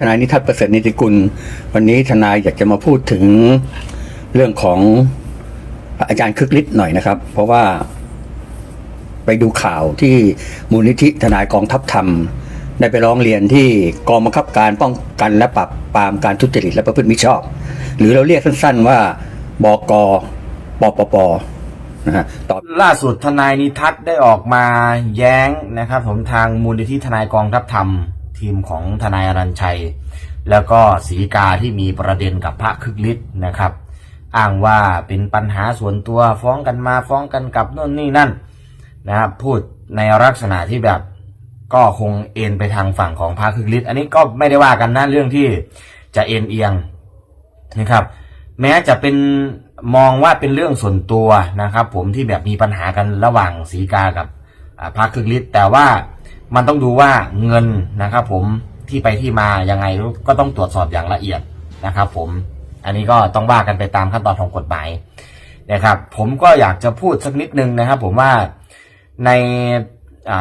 ทนายนิทัศน์ประเสริฐนิติกุล วันนี้ทนายอยากจะมาพูดถึงเรื่องของอาจารย์คึกฤทธิ์หน่อยนะครับ เพราะว่าไปดูข่าวที่มูลนิธิทนายกองทัพธรรม ได้ไปร้องเรียนที่กองบังคับการป้องกันและปราบปรามการทุจริตและประพฤติมิชอบ หรือเราเรียกสั้นๆว่าบกปปปนะฮะตอบล่าสุดทนายนิทัศน์ได้ออกมาแย้งนะครับ ผมทางมูลนิธิทนายกองทัพธรรม ทีมของทนายอรัญชัย แล้วก็ศรีกาที่มีประเด็นกับพระคึกฤทธิ์นะครับ อ้างว่าเป็นปัญหาส่วนตัวฟ้องกันมาฟ้องกันกลับนู่นนี่นั่นนะครับพูดในลักษณะที่แบบก็คงเอ็นไปทางฝั่งของพระคึกฤทธิ์อันนี้ก็ไม่ได้ว่ากันนะเรื่องที่จะเอ็นเอียงนะครับ แม้จะเป็นมองว่าเป็นเรื่องส่วนตัวนะครับ ผมที่แบบมีปัญหากันระหว่างสีกากับพรรคคึกฤทธิ์แต่ว่า มันต้องดูว่าเงินนะครับ ผมที่ไปที่มายังไงก็ต้องตรวจสอบอย่างละเอียดนะครับ ผมอันนี้ก็ต้องว่ากันไปตามขั้นตอนของกฎหมายนะครับ ผมก็อยากจะพูดสักนิดนึงนะครับ ผมว่าใน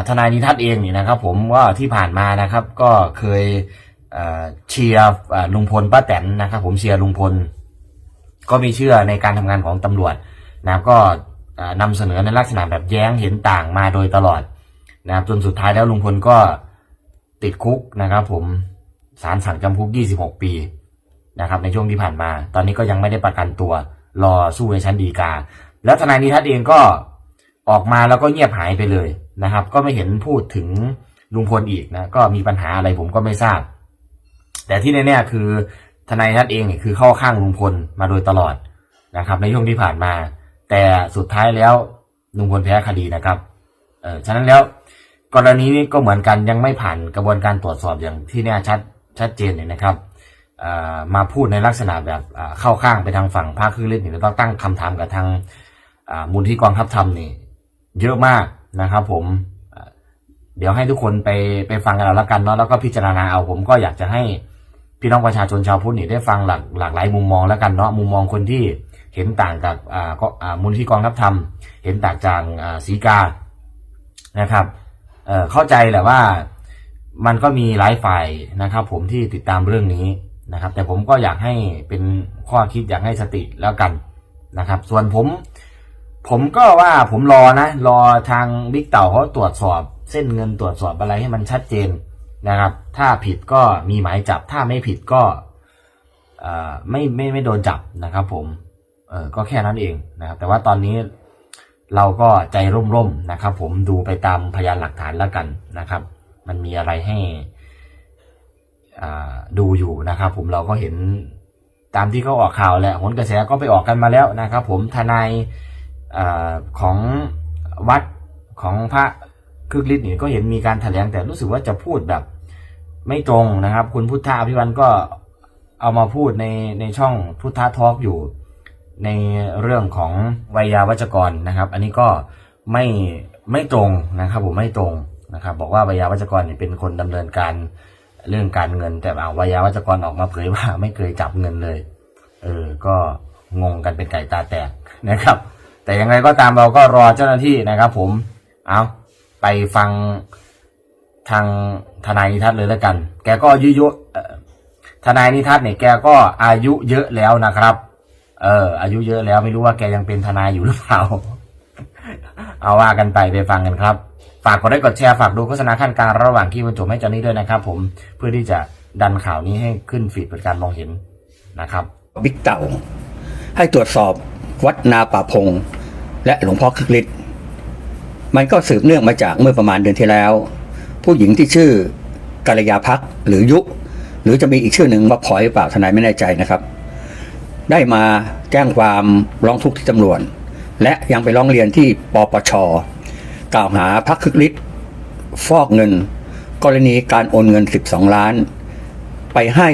ทนายนิทัศน์เองนี่นะครับ ผมว่าที่ผ่านมานะครับ ก็เคยเชียร์ลุงพลป้าแตนนะครับ ผมเชียร์ลุงพล ก็มีเชื่อในการทำงานของตำรวจนะครับก็อ่านำเสนอในลักษณะแบบแย้งเห็นต่างมาโดยตลอด นะครับจนสุดท้ายแล้วลุงพลก็ติดคุกนะครับ ผมศาลสั่งจำคุก 26 ปีนะครับ ในช่วงที่ผ่านมา ตอนนี้ก็ยังไม่ได้ประกันตัว รอสู้ในชั้นฎีกา แล้วทนายนิทัศน์เองก็ออกมาแล้วก็เงียบหายไปเลยนะครับ ก็ไม่เห็นพูดถึงลุงพลอีกนะก็มีปัญหาอะไรผมก็ไม่ทราบ แต่ที่แน่ๆคือทนายนัทเองเนี่ยคือเข้าข้างลุงพลมาโดยตลอดนะครับ ในช่วงที่ผ่านมา แต่สุดท้ายแล้วลุงพลแพ้คดีนะครับเออฉะนั้นแล้ว กรณีนี้ก็เหมือนกันยังไม่ผ่านกระบวนการตรวจสอบอย่างที่แน่ชัดชัดเจนเนี่ยนะครับมาพูดในลักษณะแบบเข้าข้างไปทางฝั่งภาคคือเล่นเนี่ต้องตั้งคำถามกับทางมูลที่กองทัพธรรมนี่ เยอะมากนะครับ ผมเดี๋ยวให้ทุกคนไปไปฟังกันเอาละกันเนาะแล้วก็พิจารณาเอาผมก็อยากจะให้พี่น้องประชาชนชาวพุทธนี่ได้ฟังหลากหลากหลายมุมมองแล้วกันเนาะมุมมองคนที่เห็นต่างจากอ่าก็อ่ามูลที่กองทัพธรรม เห็นต่างจากอ่าสีกานะครับ เอ่อเข้าใจแหละว่ามันก็มีหลายฝ่ายนะครับ ผมที่ติดตามเรื่องนี้นะครับ แต่ผมก็อยากให้เป็นข้อคิดอยากให้สติแล้วกันนะครับ ส่วนผม ผมก็ว่าผมรอนะ รอทางบิ๊กเต่าเขาตรวจสอบ เส้นเงินตรวจสอบอะไรให้มันชัดเจนนะครับ ถ้าผิดก็มีหมายจับ ถ้าไม่ผิดก็เอ่ไม่ไม่ไม่โดนจับนะครับ ผมเออก็แค่นั้นเองนะครับ แต่ว่าตอนนี้ เราก็ใจร่มๆนะครับ ผมดูไปตามพยานหลักฐานแล้วกันนะครับ มันมีอะไรให้อ่าดูอยู่นะครับ ผมเราก็เห็นตามที่เขาออกข่าวแหละผลกระแสก็ไปออกกันมาแล้วนะครับ ผมทนายอของวัดของพระคึกฤทธิ์นี่ก็เห็นมีการแถลงแต่รู้สึกว่าจะพูดแบบ ไม่ตรงนะครับ คุณพุทธาพิวันก็เอามาพูดในในช่องพุทธาทอล์กอยู่ ในเรื่องของวัยยาวัจกรนะครับ อันนี้ก็ไม่ไม่ตรงนะครับผมไม่ตรงนะครับ บอกว่าวัยยาวัจกรเนี่ยเป็นคนดำเนินการเรื่องการเงิน แต่เอาวัยยาวัจกรออกมาเผยว่าไม่เคยจับเงินเลย เออก็งงกันเป็นไก่ตาแตกนะครับ แต่ยังไงก็ตามเราก็รอเจ้าหน้าที่นะครับ ผมเอาไปฟังทางทนายนิทัศน์เลยแล้วกัน แกก็อายุเยอะทนายนิทัศน์เนี่ยแกก็อายุเยอะแล้วนะครับ เออ อายุเยอะแล้วไม่รู้ว่าแกยังเป็นทนายอยู่หรือเปล่า เอาว่ากันไปไปฟังกันครับ ฝากกดไลค์กดแชร์ฝากดูโฆษณาขั้นกลางระหว่างที่บรรจบให้เจอนนี่ด้วยนะครับ ผมเพื่อที่จะดันข่าวนี้ให้ขึ้นฟีดเป็นการมองเห็นนะครับบิ๊กเต่า ให้ตรวจสอบวัดนาป่าพง และหลวงพ่อคึกฤทธิ์มันก็สืบเนื่องมาจากเมื่อประมาณเดือนที่แล้ว ผู้หญิงที่ชื่อกัลยาพักหรือยุ หรือจะมีอีกชื่อหนึ่งว่าพลอยเปล่าทนายไม่แน่ใจนะครับ ได้มาแจ้งความร้องทุกข์ที่ตำรวจ และยังไปร้องเรียนที่ปปชกล่าวหาพักคึกฤทธิ์ฟอกเงิน กรณีการโอนเงิน 12 ล้าน ไปให้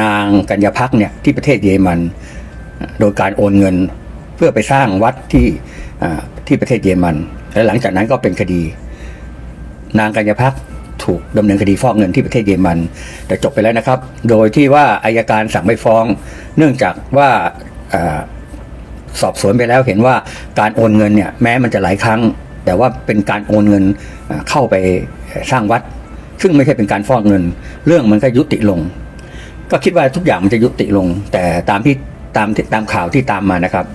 นางกัญญาพักเนี่ยที่ประเทศเยอรมัน โดยการโอนเงินเพื่อไปสร้างวัดที่ที่ประเทศเยอรมัน และหลังจากนั้นก็เป็นคดี นางกัญญาพัก ถูกดำเนินคดีฟอกเงินที่ประเทศเยอรมัน แต่จบไปแล้วนะครับ โดยที่ว่าอายการสั่งไม่ฟ้อง เนื่องจากว่าอสอบสวนไปแล้วเห็นว่าการโอนเงินเนี่ยแม้มันจะหลายครั้ง แต่ว่าเป็นการโอนเงินเข้าไปสร้างวัด ซึ่งไม่ใช่เป็นการฟอกเงิน เรื่องมันก็ยุติลง ก็คิดว่าทุกอย่างมันจะยุติลง แต่ตามที่ตามตามข่าวที่ตามมานะครับ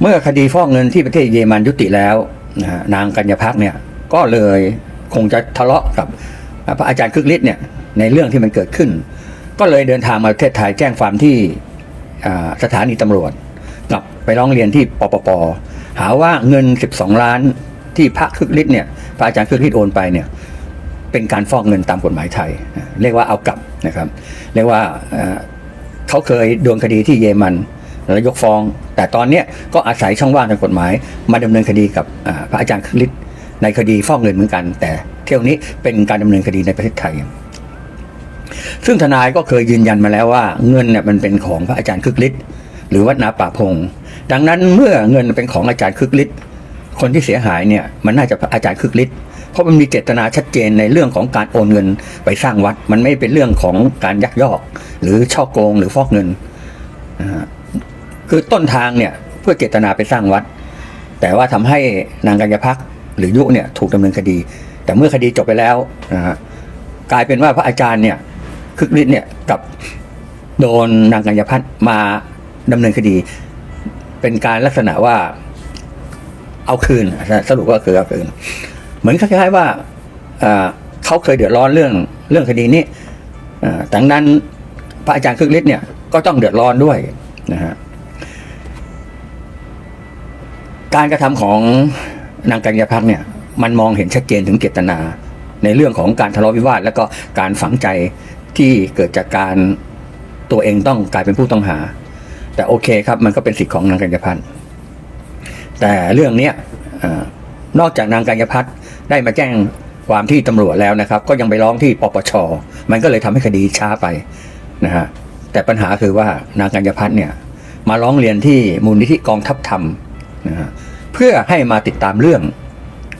เมื่อคดีฟอกเงินที่ประเทศเยอรมันยุติแล้วนะฮะนางกัญญาพักเนี่ยก็เลย คงจะทะเลาะกับพระอาจารย์คึกฤทธิ์เนี่ยในเรื่องที่มันเกิดขึ้น ก็เลยเดินทางมาประเทศไทยแจ้งความที่สถานีตำรวจกลับไปร้องเรียนที่ปปปหาว่าเงิน 12 ล้านที่พระคึกฤทธิ์เนี่ยพระอาจารย์คึกฤทธิ์โอนไปเนี่ยเป็นการฟอกเงินตามกฎหมายไทย เรียกว่าเอากลับนะครับ เรียกว่าเขาเคยโดนคดีที่เยอรมันแล้วยกฟ้อง แต่ตอนนี้ก็อาศัยช่องว่างทางกฎหมาย มาดำเนินคดีกับพระอาจารย์คริส ในคดีฟอกเงินเหมือนกัน แต่เที่ยวนี้เป็นการดำเนินคดีในประเทศไทย ซึ่งทนายก็เคยยืนยันมาแล้วว่าเงินเนี่ยมันเป็นของพระอาจารย์คึกฤทธิ์หรือวัดนาป่าพง ดังนั้นเมื่อเงินเป็นของอาจารย์คึกฤทธิ์คนที่เสียหายเนี่ยมันน่าจะพระอาจารย์คึกฤทธิ์เพราะมันมีเจตนาชัดเจนในเรื่องของการโอนเงินไปสร้างวัด มันไม่เป็นเรื่องของการยักยอก หรือช่อโกงหรือฟอกเงินคือต้นทางเนี่ยเพื่อเจตนาไปสร้างวัด แต่ว่าทำให้นางกัญญาพัก รือยุเนี่ยถูกดำเนินคดี แต่เมื่อคดีจบไปแล้วนะฮะกลายเป็นว่าพระอาจารย์เนี่ยคึกฤทธิ์เนี่ยกับโดนนางกัญญาพัฒน์มาดำเนินคดี เป็นการลักษณะว่าเอาคืนสรุปว่าคือเอาคืน เหมือนคล้ายๆว่าเขาเคยเดือดร้อนเรื่องเรื่องคดีนี้ดังนั้นพระอาจารย์คึกฤทธิ์เนี่ยก็ต้องเดือดร้อนด้วยนะฮะการกระทำของ นางกัญญาพักเนี่ยมันมองเห็นชัดเจนถึงเจตนา ในเรื่องของการทะเลาะวิวาท แล้วก็การฝังใจที่เกิดจากการตัวเองต้องกลายเป็นผู้ต้องหา แต่โอเคครับมันก็เป็นสิทธิ์ของนางกัญญาพัฒน์แต่เรื่องเนี้ยนอกจากนางกัญญาพัฒน์ได้มาแจ้งความที่ตำรวจแล้วนะครับ ก็ยังไปร้องที่ปปชมันก็เลยทำให้คดีช้าไปนะฮะแต่ปัญหาคือว่านางกัญญาพัฒน์เนี่ยมาร้องเรียนที่มูลนิธิกองทัพธรรมนะฮะ เพื่อให้มาติดตามเรื่อง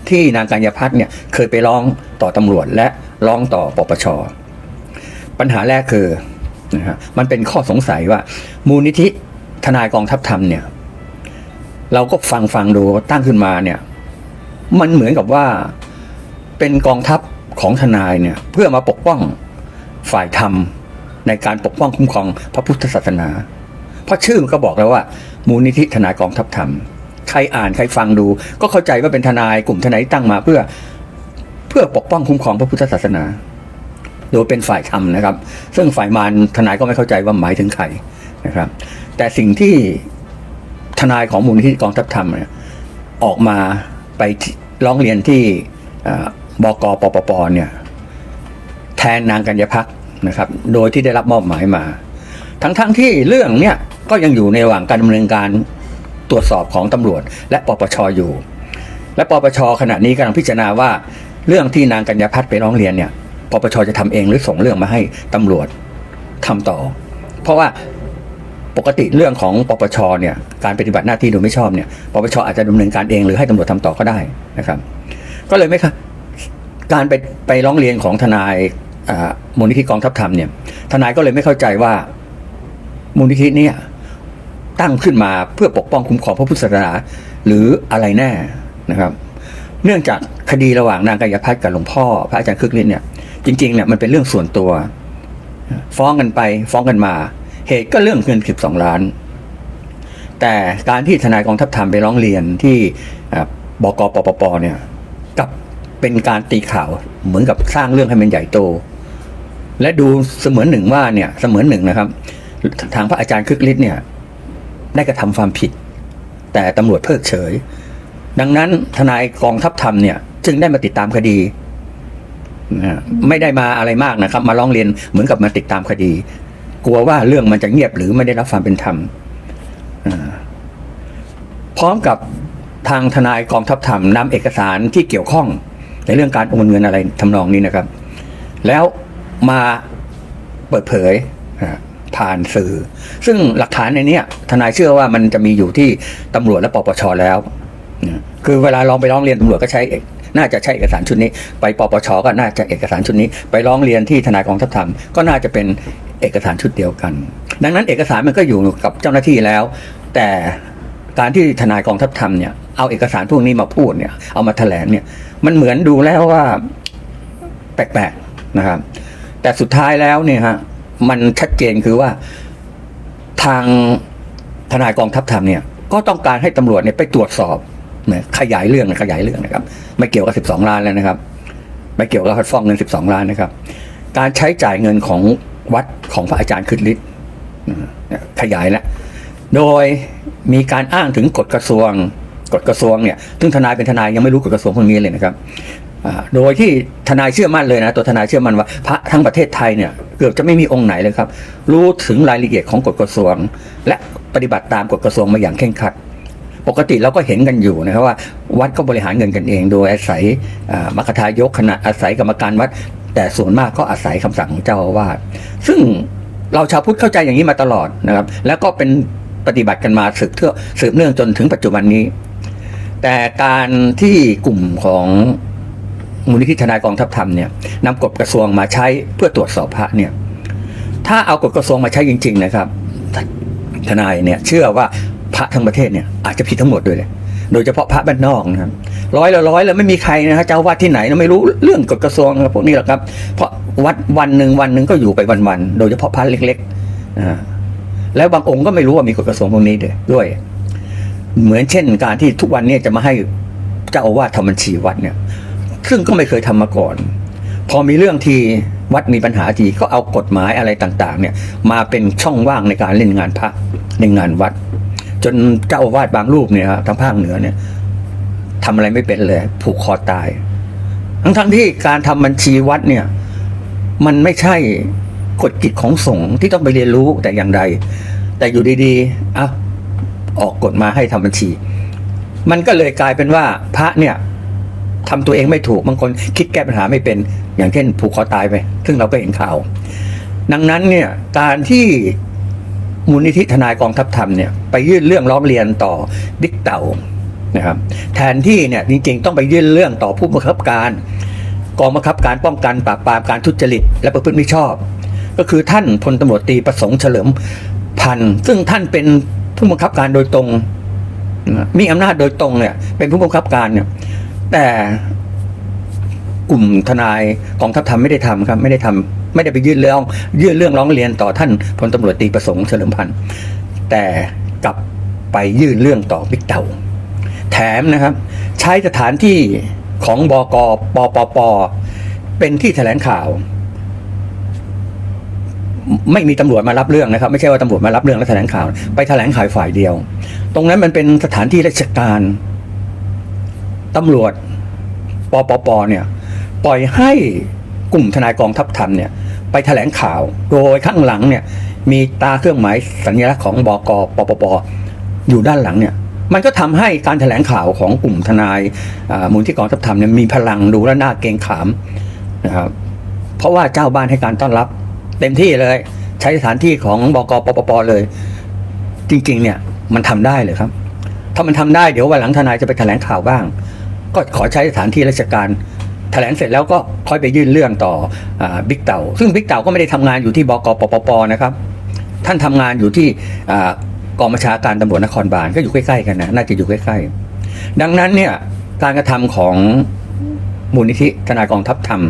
ที่นางกัญญาพัฒน์เนี่ยเคยไปร้องต่อตำรวจและร้องต่อปปช ปัญหาแรกคือนะฮะมันเป็นข้อสงสัยว่า มูลนิธิทนายกองทัพธรรมเนี่ย เราก็ฟังฟังดูตั้งขึ้นมาเนี่ย มันเหมือนกับว่าเป็นกองทัพของทนายเนี่ย เพื่อมาปกป้องฝ่ายธรรมในการปกป้องคุ้มครองพระพุทธศาสนา เพราะชื่อมันก็บอกแล้วว่า มูลนิธิทนายกองทัพธรรม ใครอ่านใครฟังดู ก็เข้าใจว่าเป็นทนายกลุ่มทนายตั้งมาเพื่อเพื่อปกป้องคุ้มครองพระพุทธศาสนาโดยเป็นฝ่ายธรรมนะครับ ซึ่งฝ่ายมารทนายก็ไม่เข้าใจว่าหมายถึงใครนะครับ แต่สิ่งที่ทนายของมูลนิธิกองทัพธรรมเนี่ยออกมาไปร้องเรียนที่บกปปปเนี่ยแทนนางกัญญาพักนะครับ โดยที่ได้รับมอบหมายมา ทั้งๆทที่เรื่องเนี่ยก็ยังอยู่ในระหว่างการดำเนินการ ตรวจสอบของตำรวจ และปปชอยู่ และปปชขณะนี้กำลังพิจารณาว่า เรื่องที่นางกัญญาพัฒน์ไปร้องเรียนเนี่ยปปชจะทำเองหรือส่งเรื่องมาให้ตำรวจทำต่อ เพราะว่าปกติเรื่องของปปชเนี่ยการปฏิบัติหน้าที่โดยไม่ชอบเนี่ยปปชอาจจะดำเนินการเองหรือให้ตำรวจทำต่อก็ได้นะครับ ก็เลยไม่ค่ะการไปไปร้องเรียนของทนายอ่ามูลนิธิกองทัพธรรมเนี่ยทนายก็เลยไม่เข้าใจว่ามูลนิธิเนี่ย ตั้งขึ้นมาเพื่อปกป้องคุ้มครองพระพุทธศาสนา หรืออะไรแน่นะครับ เนื่องจากคดีระหว่างนางกัญญาพัฒน์กับหลวงพ่อ พระอาจารย์คึกฤทธิ์เนี่ยจริงๆเนี่ยมันเป็นเรื่องส่วนตัว ฟ้องกันไปฟ้องกันมา เหตุก็เรื่องเงินสิบสองล้าน แต่การที่ทนายกองทัพธรรมไปร้องเรียนที่บกปปปเนี่ยกับเป็นการตีข่าวเหมือนกับสร้างเรื่องให้มันใหญ่โต และดูเสมือนหนึ่งว่าเนี่ยเสมือนหนึ่งนะครับ ทางพระอาจารย์คึกฤทธิ์เนี่ย ได้กระทำความผิด แต่ตำรวจเพิกเฉย ดังนั้นทนายกองทัพธรรมเนี่ย จึงได้มาติดตามคดีนะฮะไม่ได้มาอะไรมากนะครับ มาร้องเรียนเหมือนกับมาติดตามคดี กลัวว่าเรื่องมันจะเงียบหรือไม่ได้รับความเป็นธรรมพร้อมกับทางทนายกองทัพธรรมนำเอกสารที่เกี่ยวข้อง ในเรื่องการโอนเงินอะไรทำนองนี้นะครับ แล้วมาเปิดเผย ผ่านสื่อ ซึ่งหลักฐานในนี้ทนายเชื่อว่ามันจะมีอยู่ที่ตำรวจและปปชแล้ว คือเวลาลองไปร้องเรียนตำรวจก็ใช้เอกน่าจะใช้เอกสารชุดนี้ ไปปปชก็น่าจะเอกสารชุดนี้ ไปร้องเรียนที่ทนายกองทัพธรรมก็น่าจะเป็นเอกสารชุดเดียวกัน ดังนั้นเอกสารมันก็อยู่กับเจ้าหน้าที่แล้ว แต่การที่ทนายกองทัพธรรมเนี่ยเอาเอกสารพวกนี้มาพูดเนี่ยเอามาแถลงเนี่ยมันเหมือนดูแล้วว่าแปลกๆนะครับ แต่สุดท้ายแล้วเนี่ยฮะ มันชัดเจนคือว่าทางทนายกองทัพธรรมเนี่ย ก็ต้องการให้ตำรวจเนี่ยไปตรวจสอบขยายเรื่องนะขยายเรื่องนะครับ ไม่เกี่ยวกับ 12 ล้านแล้วนะครับ ไม่เกี่ยวกับฟ้องเงิน 12 ล้านนะครับ การใช้จ่ายเงินของวัดของพระอาจารย์ขึ้นฤทธิ์ขยายแล้วโดยมีการอ้างถึงกฎกระทรวงกฎกระทรวงเนี่ยซึ่งทนายเป็นทนายยังไม่รู้กฎกระทรวงพวกนี้เลยนะครับ โดยที่ทนายเชื่อมั่นเลยนะ ตัวทนายเชื่อมั่นว่าพระทั้งประเทศไทยเนี่ยเกือบจะไม่มีองค์ไหนเลยครับ รู้ถึงรายละเอียดของกฎกระทรวง และปฏิบัติตามกฎกระทรวงมาอย่างเคร่งครัด ปกติเราก็เห็นกันอยู่นะครับว่า วัดก็บริหารเงินกันเอง โดยอาศัยมรคทายกคณะอาศัยกรรมการวัด แต่ส่วนมากก็อาศัยคำสั่งของเจ้าอาวาสซึ่งเราชาวพุทธเข้าใจอย่างนี้มาตลอดนะครับ แล้วก็เป็นปฏิบัติกันมาสืบเทือสืบเนื่องจนถึงปัจจุบันนี้ แต่การที่กลุ่มของ มูลนิธิทนายกองทัพธรรมเนี่ยนำกฎกระทรวงมาใช้เพื่อตรวจสอบพระเนี่ยถ้าเอากฎกระทรวงมาใช้จริง ๆ นะครับ ทนายเนี่ยเชื่อว่าพระทั้งประเทศเนี่ยอาจจะผิดทั้งหมดด้วยเลยโดยเฉพาะพระบ้านนอกนะครับร้อยละร้อยแล้วไม่มีใครนะฮะเจ้าวาดที่ไหนนะไม่รู้เรื่องกฎกระทรวงนะครับพวกนี้หรอกครับ เพราะวัดวันหนึ่งวันหนึ่งก็อยู่ไปวันๆโดยเฉพาะพระเล็กๆนะแล้วบางองค์ก็ไม่รู้ว่ามีกฎกระทรวงพวกนี้ด้วย เหมือนเช่นการที่ทุกวันนี้จะมาให้เจ้าอาวาสทำบัญชีวัดเนี่ย ซึ่งก็ไม่เคยทำมาก่อน พอมีเรื่องทีวัดมีปัญหาทีก็เอากฎหมายอะไรต่างๆ เนี่ยมาเป็นช่องว่างในการเล่นงานพระในงานวัด จนเจ้าอาวาสบางรูปเนี่ยครับทางภาคเหนือเนี่ยทำอะไรไม่เป็นเลย ผูกคอตาย ทั้งๆที่การทำบัญชีวัดเนี่ยมันไม่ใช่กฎกิจของสงฆ์ที่ต้องไปเรียนรู้แต่อย่างใด แต่อยู่ดีๆอะออกกฎมาให้ทำบัญชี มันก็เลยกลายเป็นว่าพระเนี่ย ทำตัวเองไม่ถูกบางคนคิดแก้ปัญหาไม่เป็น อย่างเช่นผูกคอตายไปซึ่งเราก็เห็นข่าว ดังนั้นเนี่ยการที่มูลนิธิทนายกองทัพธรรมเนี่ยไปยื่นเรื่องร้องเรียนต่อบิ๊กเต่านะครับแทนที่เนี่ยจริงๆ ต้องไปยื่นเรื่องต่อผู้บังคับการ กองบังคับการป้องกันปราบปรามการทุจริต และประพฤติมิชอบ ก็คือท่านพลตำรวจตรีประสงค์เฉลิมพันธ์ซึ่งท่านเป็นผู้บังคับการโดยตรง มีอำนาจโดยตรงเนี่ยเป็นผู้บังคับการเนี่ย แต่กลุ่มทนายกองทัพธรรมไม่ได้ทำครับ ไม่ได้ทำไม่ได้ไปยื่นเรื่องยื่นเรื่องร้องเรียนต่อท่านพลตำรวจตีประสงค์เฉลิมพันธ์แต่กลับไปยื่นเรื่องต่อบิ๊กเต่าแถมนะครับ ใช้สถานที่ของบกปปปเป็นที่แถลงข่าว ไม่มีตำรวจมารับเรื่องนะครับ ไม่ใช่ว่าตำรวจมารับเรื่องแล้วแถลงข่าว ไปแถลงข่าวฝ่ายเดียว ตรงนั้นมันเป็นสถานที่ราชการ ตำรวจปปปเนี่ยปล่อยให้กลุ่มทนายกองทัพธรรมเนี่ยไปแถลงข่าวโดยข้างหลังเนี่ยมีตาเครื่องหมายสัญลักษณ์ของบกปปปอยู่ด้านหลังเนี่ยมันก็ทำให้การแถลงข่าวของกลุ่มทนายอ่ามูลที่กองทัพธรรมเนี่ยมีพลังดูและน่าเกรงขามนะครับเพราะว่าเจ้าบ้านให้การต้อนรับ เต็มที่เลยใช้สถานที่ของบกปปปเลย จริงๆเนี่ยมันทำได้เลยครับ ถ้ามันทำได้เดี๋ยววันหลังทนายจะไปแถลงข่าวบ้าง ก็ขอใช้สถานที่ราชการแถลงเสร็จแล้วก็ค่อยไปยื่นเรื่องต่ออบิ๊กเต่า ซึ่งบิ๊กเต่าก็ไม่ได้ทำงานอยู่ที่บกปปปนะครับ ท่านทำงานอยู่ที่กองบัญชาการตำรวจนครบาลก็อยู่ใกล้ๆกันนะน่าจะอยู่ใกล้ๆ ดังนั้นเนี่ยการกระทำของมูลนิธิทนายกองทัพธรรม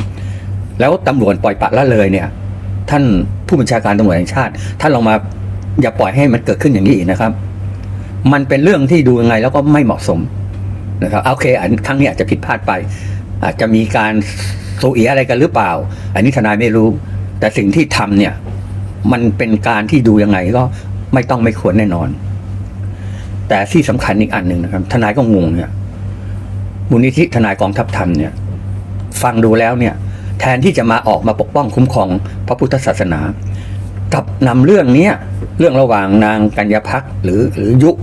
แล้วตำรวจปล่อยปละละเลยเนี่ย ท่านผู้บัญชาการตำรวจแห่งชาติ ท่านลองมาอย่าปล่อยให้มันเกิดขึ้นอย่างนี้อีกนะครับ มันเป็นเรื่องที่ดูยังไงแล้วก็ไม่เหมาะสม นะครับโอเค อันครั้งนี้อาจจะผิดพลาดไป อาจจะมีการโซเอียอะไรกันหรือเปล่า อันนี้ทนายไม่รู้ แต่สิ่งที่ทำเนี่ย มันเป็นการที่ดูยังไงก็ไม่ต้องไม่ควรแน่นอน แต่ที่สำคัญอีกอันหนึ่งนะครับ ทนายก็งงเนี่ยมูลนิธิทนายกองทัพธรรมเนี่ย ฟังดูแล้วเนี่ย แทนที่จะมาออกมาปกป้องคุ้มครองพระพุทธศาสนา กับนำเรื่องเนี้ยเรื่องระหว่างนางกัญญาพักหรือหรือยุอ่า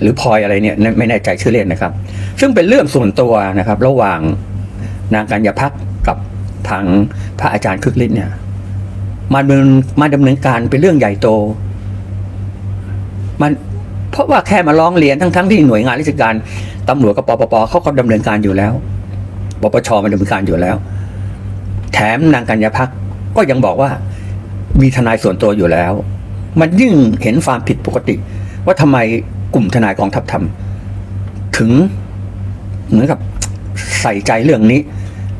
หรือพลอยอะไรเนี่ยไม่แน่ใจชื่อเล่นนะครับ ซึ่งเป็นเรื่องส่วนตัวนะครับ ระหว่างนางกัญญาพักกับทางพระอาจารย์คึกฤทธิ์เนี่ยมาดำเนินมาดำเนินการเป็นเรื่องใหญ่โต มันเพราะว่าแค่มาร้องเรียนทั้งทั้งที่หน่วยงานราชการตำรวจกับปปปเขาก็ดำเนินการอยู่แล้วปปชมันดำเนินการอยู่แล้ว แถมนางกัญญาพักก็ยังบอกว่ามีทนายส่วนตัวอยู่แล้ว มันยิ่งเห็นความผิดปกติ ว่าทำไม กลุ่มทนายกองทัพทำถึงเหมือนกับใส่ใจเรื่องนี้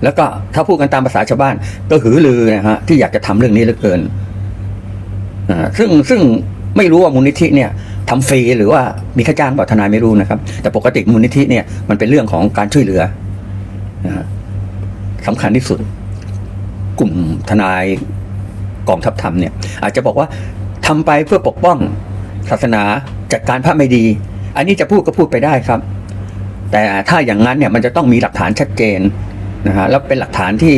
แล้วก็ถ้าพูดกันตามภาษาชาวบ้าน ก็หือลือนะฮะที่อยากจะทำเรื่องนี้เหลือเกินซึ่งซึ่งไม่รู้ว่ามูลนิธิเนี่ยทำฟรีหรือว่ามีค่าจ้างเปล่าทนายไม่รู้นะครับ แต่ปกติมูลนิธิเนี่ยมันเป็นเรื่องของการช่วยเหลือสำคัญที่สุด กลุ่มทนายกองทัพธรรมเนี่ย อาจจะบอกว่าทำไปเพื่อปกป้อง ศาสนาจัดการพระไม่ดี อันนี้จะพูดก็พูดไปได้ครับ แต่ถ้าอย่างนั้นเนี่ยมันจะต้องมีหลักฐานชัดเจนนะฮะแล้วเป็นหลักฐานที่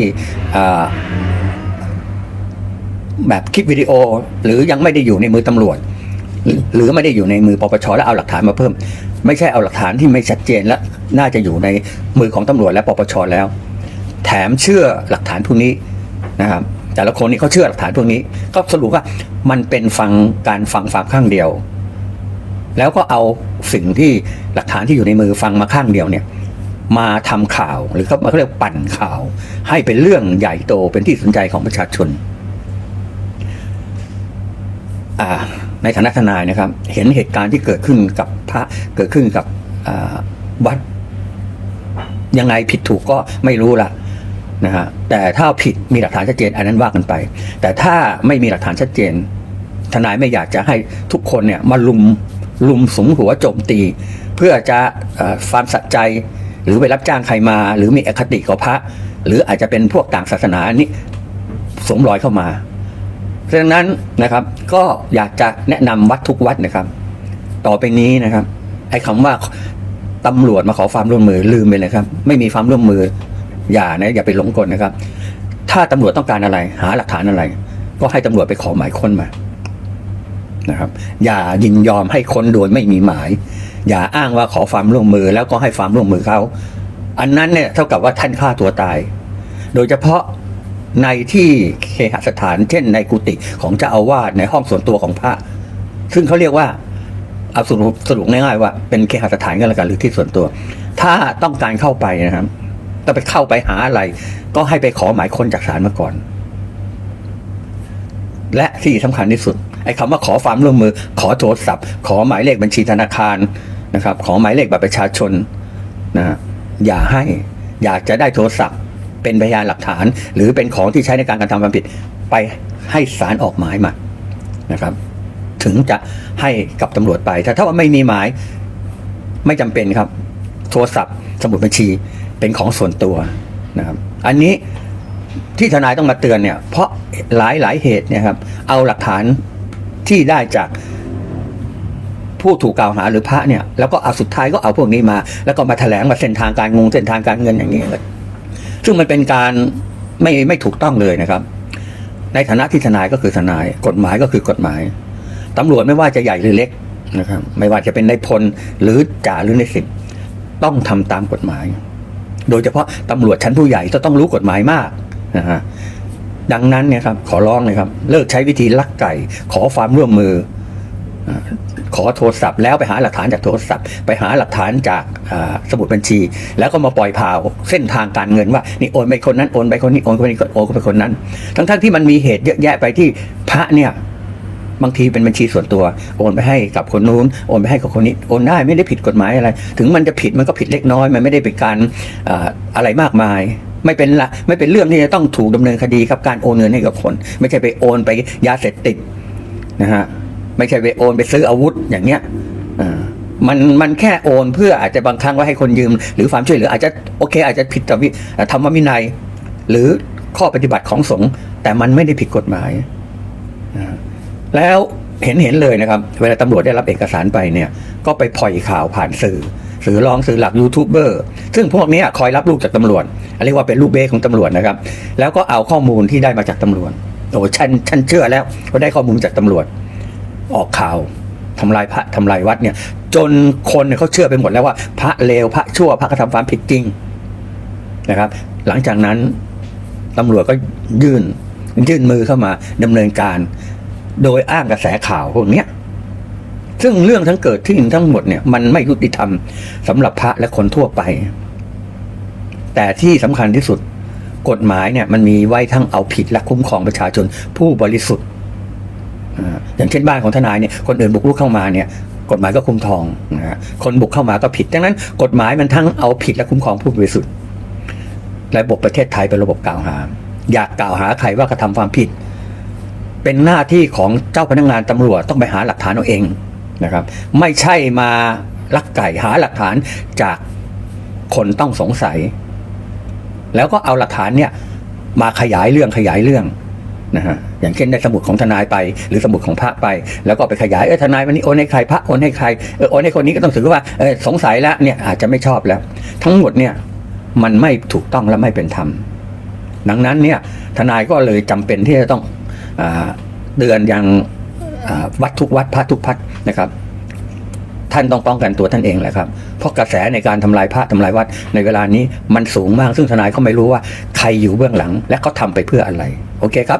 แบบคลิปวิดีโอ หรือยังไม่ได้อยู่ในมือตำรวจ หรือไม่ได้อยู่ในมือปปชแล้วเอาหลักฐานมาเพิ่ม ไม่ใช่เอาหลักฐานที่ไม่ชัดเจนและน่าจะอยู่ในมือของตำรวจและปปชแล้ว แถมเชื่อหลักฐานพวกนี้นะครับ แต่ละคนนี่เขาเชื่อหลักฐานพวกนี้ ก็สรุปว่ามันเป็นฟังการฟังฟังข้างเดียว แล้วก็เอาสิ่งที่หลักฐานที่อยู่ในมือฟังมาข้างเดียวเนี่ยมาทำข่าวหรือเขาเรียกปั่นข่าว ให้เป็นเรื่องใหญ่โตเป็นที่สนใจของประชาชนอ่าในฐานะทนายนะครับ เห็นเหตุการณ์ที่เกิดขึ้นกับพระเกิดขึ้นกับวัด ยังไงผิดถูกก็ไม่รู้ละ นะฮะแต่ถ้าผิดมีหลักฐานชัดเจน อันนั้นว่ากันไป แต่ถ้าไม่มีหลักฐานชัดเจน ทนายไม่อยากจะให้ทุกคนเนี่ยมาลุมลุมสมหัวโจมตี เพื่อจะเอ่อความสัใจหรือไปรับจ้างใครมา หรือมีอคติกับพระ หรืออาจจะเป็นพวกต่างศาสนานี่สมรอยเข้ามาเพราะฉะนั้นนะครับก็อยากจะแนะนำวัดทุกวัดนะครับ ต่อไปนี้นะครับไอ้คำว่าตำรวจมาขอความร่วมมือลืมไปเลยครับ ไม่มีความร่วมมือ อย่านะอย่าไปหลงกลนะครับ ถ้าตำรวจต้องการอะไร หาหลักฐานอะไร ก็ให้ตำรวจไปขอหมายค้นมานะครับ อย่ายินยอมให้ค้นโดยไม่มีหมาย อย่าอ้างว่าขอความร่วมมือ แล้วก็ให้ความร่วมมือเขาอันนั้นเนี่ยเท่ากับว่าท่านฆ่าตัวตาย โดยเฉพาะในที่เคหสถาน เช่นในกุฏิของเจ้าอาวาสในห้องส่วนตัวของพระ ซึ่งเขาเรียกว่าเอาสรุปสรุปง่ายๆว่าเป็นเคหสถานก็แล้วกันหรือที่ส่วนตัว ถ้าต้องการเข้าไปนะครับ ต้องไปเข้าไปหาอะไร ก็ให้ไปขอหมายค้นจากศาลมาก่อน และที่สำคัญที่สุดไอ้คำว่าขอความร่วมมือ ขอโทรศัพท์ ขอหมายเลขบัญชีธนาคารนะครับ ขอหมายเลขบัตรประชาชนนะอย่าให้อยากจะได้โทรศัพท์ เป็นพยานหลักฐาน หรือเป็นของที่ใช้ในการกระทำความผิด ไปให้ศาลออกหมายมานะครับ ถึงจะให้กับตำรวจไปแต่ถ้าว่าไม่มีหมายไม่จำเป็นครับ โทรศัพท์ สมุดบัญชี เป็นของส่วนตัวนะครับ อันนี้ที่ทนายต้องมาเตือนเนี่ยเพราะหลายหลายเหตุเนี่ยครับ เอาหลักฐานที่ได้จากผู้ถูกกล่าวหาหรือพระเนี่ยแล้วก็เอาสุดท้ายก็เอาพวกนี้มา แล้วก็มาแถลงว่าเส้นทางการงงเส้นทางการเงินอย่างนี้ยซึ่งมันเป็นการไม่ไม่ถูกต้องเลยนะครับ ในฐานะที่ทนายก็คือทนาย กฎหมายก็คือกฎหมายตำรวจไม่ว่าจะใหญ่หรือเล็กนะครับ ไม่ว่าจะเป็นในพลหรือจ่าหรือในสิบต้องทำตามกฎหมาย โดยเฉพาะตำรวจชั้นผู้ใหญ่จะต้องรู้กฎหมายมากนะฮะดังนั้นเนี่ยครับขอร้องเลยครับ เลิกใช้วิธีลักไก่ ขอความร่วมมือ ขอโทรศัพท์ แล้วไปหาหลักฐานจากโทรศัพท์ ไปหาหลักฐานจากสมุดบัญชี แล้วก็มาปล่อยผ่าวเส้นทางการเงินว่านี่โอนไปคนนั้นโอนไปคนนี้โอนไปคนนี้โอนไปคนนั้น ทั้งๆที่มันมีเหตุเยอะแยะไปที่พระเนี่ย บางทีเป็นบัญชีส่วนตัว โอนไปให้กับคนนู้นโอนไปให้กับคนนี้โอนได้ไม่ได้ผิดกฎหมายอะไร ถึงมันจะผิดมันก็ผิดเล็กน้อย มันไม่ได้เป็นการอ่าอะไรมากมาย ไม่เป็นละไม่เป็นเรื่องที่จะต้องถูกดำเนินคดีกับการโอนเงินให้กับคน ไม่ใช่ไปโอนไปยาเสพติดนะฮะไม่ใช่ไปโอนไปซื้ออาวุธอย่างเงี้ยอ่ามันมันแค่โอนเพื่ออาจจะบางครั้งว่าให้คนยืม หรือความช่วยเหลืออาจจะโอเค อาจจะผิดต่อวิธรรมวินัย หรือข้อปฏิบัติของสงฆ์แต่มันไม่ได้ผิดกฎหมาย แล้วเห็นเห็นเลยนะครับ เวลาตำรวจได้รับเอกสารไปเนี่ย ก็ไปปล่อยข่าวผ่านสื่อ สื่อรองสื่อหลักยูทูบเบอร์ซึ่งพวกนี้คอยรับลูกจากตำรวจเรียกว่าเป็นลูกเบ้ของตำรวจนะครับ แล้วก็เอาข้อมูลที่ได้มาจากตำรวจโอ้ฉันฉันเชื่อแล้วว่าได้ข้อมูลจากตำรวจ ออกข่าวทำลายพระทำลายวัดเนี่ย จนคนเนี่ยเขาเชื่อไปหมดแล้วว่า พระเลวพระชั่วพระกระทำความผิดจริงนะครับ หลังจากนั้นตำรวจก็ยื่นยื่นมือเข้ามาดำเนินการ โดยอ้างกระแสข่าวพวกนี้ซึ่งเรื่องทั้งเกิดที่ทั้งหมดเนี่ย มันไม่ยุติธรรมสำหรับพระและคนทั่วไป แต่ที่สำคัญที่สุดกฎหมายเนี่ย มันมีไว้ทั้งเอาผิดและคุ้มครองประชาชนผู้บริสุทธิ์อย่างเช่นบ้านของทนายเนี่ยคนอื่นบุกรุกเข้ามาเนี่ยกฎหมายก็คุ้มครองนะฮะคนบุกเข้ามาก็ผิด ดังนั้นกฎหมายมันทั้งเอาผิดและคุ้มครองผู้บริสุทธิ์ระบบประเทศไทยเป็นระบบกล่าวหา อยากกล่าวหาใครว่ากระทำความผิด เป็นหน้าที่ของเจ้าพนักงานตำรวจต้องไปหาหลักฐานเอาเองนะครับ ไม่ใช่มาลักไก่หาหลักฐานจากคนต้องสงสัย แล้วก็เอาหลักฐานเนี่ยมาขยายเรื่องขยายเรื่องนะฮะอย่างเช่นได้สมุดของทนายไป หรือสมุดของพระไป แล้วก็ไปขยายเออทนายวันนี้โอนให้ใครพระโอนให้ใครเออโอนให้คนนี้ก็ต้องถือว่าเออสงสัยแล้วเนี่ยอาจจะไม่ชอบแล้ว ทั้งหมดเนี่ยมันไม่ถูกต้องและไม่เป็นธรรมดังนั้นเนี่ยทนายก็เลยจำเป็นที่จะต้อง เดือนอย่างวัดทุกวัดพระทุกพัดนะครับ ท่านต้องป้องกันตัวท่านเองแหละครับ เพราะกระแสในการทำลายพระทำลายวัดในเวลานี้มันสูงมากซึ่งทนายก็ไม่รู้ว่าใครอยู่เบื้องหลัง และเขาทำไปเพื่ออะไร โอเคครับ